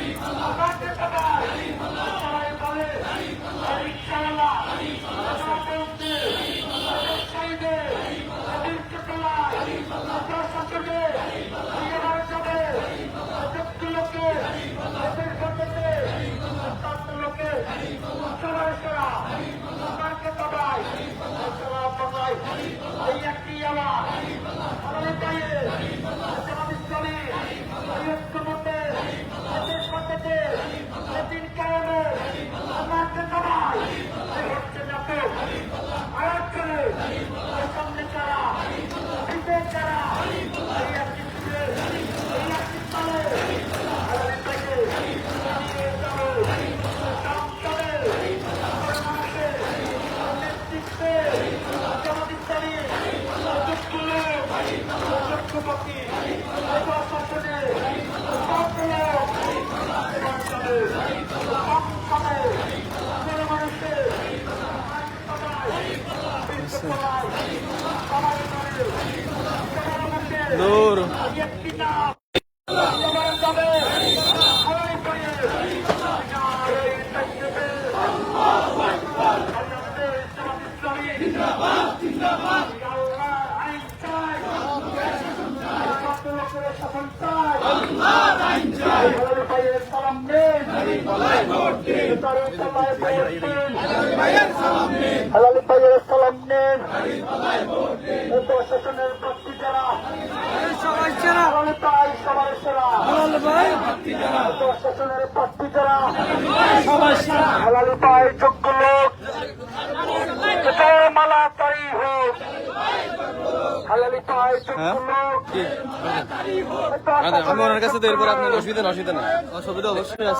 কাকে সবাই নেতৃত্বে হালালি ভাইয়ের সালাম নেন হালালি ভাই সেরা সবাই চেনা হালালি ভাই হালালি ভাই হ্যাঁ? কাছে তো এরপর আপনার অসুবিধা অসুবিধা না অসুবিধা অবশ্যই আছে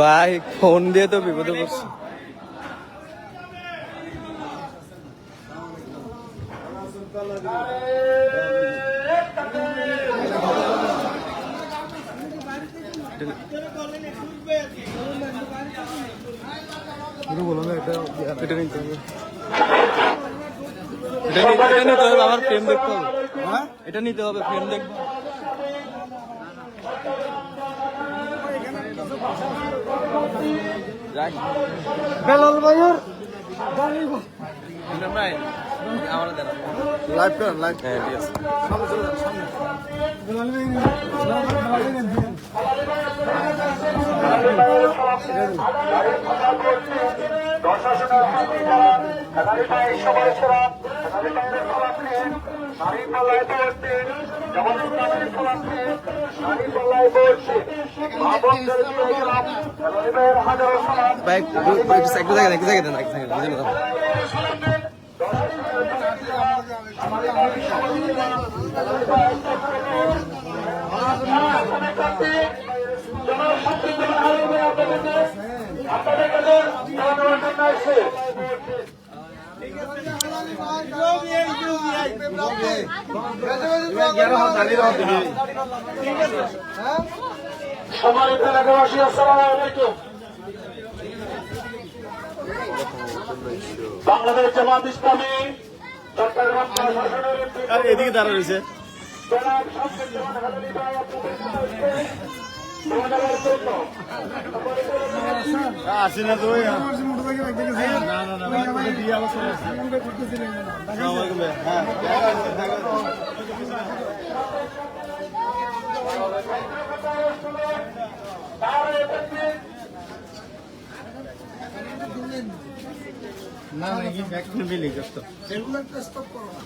ভাই ফোন দিয়ে তো বিপদে পড়ছি। এটা নিতে হবে এটা নিতে- হবে আমার ফ্রেম দেখতে হবে এটা নিতে হবে ফ্রেম দেখব বেলাল ভাইয়ের ভাই লাইভ করেন লাইভ হ্যাঁ ঠিক আছে। ভাই একটু জায়গা দেন একটু জায়গা দেন একটু জায়গা দেন আপনাদের কাছে আসছে সম্মানিত এলাকাবাসী আসসালামু আলাইকুম বাংলাদেশ জামাত ইসলামী আর এদিকে দাঁড়া রয়েছে। আসি না তুই হাজারী ভাই আপনাদের সামনে ধন্যবাদের জন্য আসি না তো মোটরসাইকেল একটা গেছে না না না দিয়ে আবার চলে আসছে হ্যাঁ তাহলে দেখবেন না না ব্যাক বিলি করতে এগুলো একটা স্টপ করো না।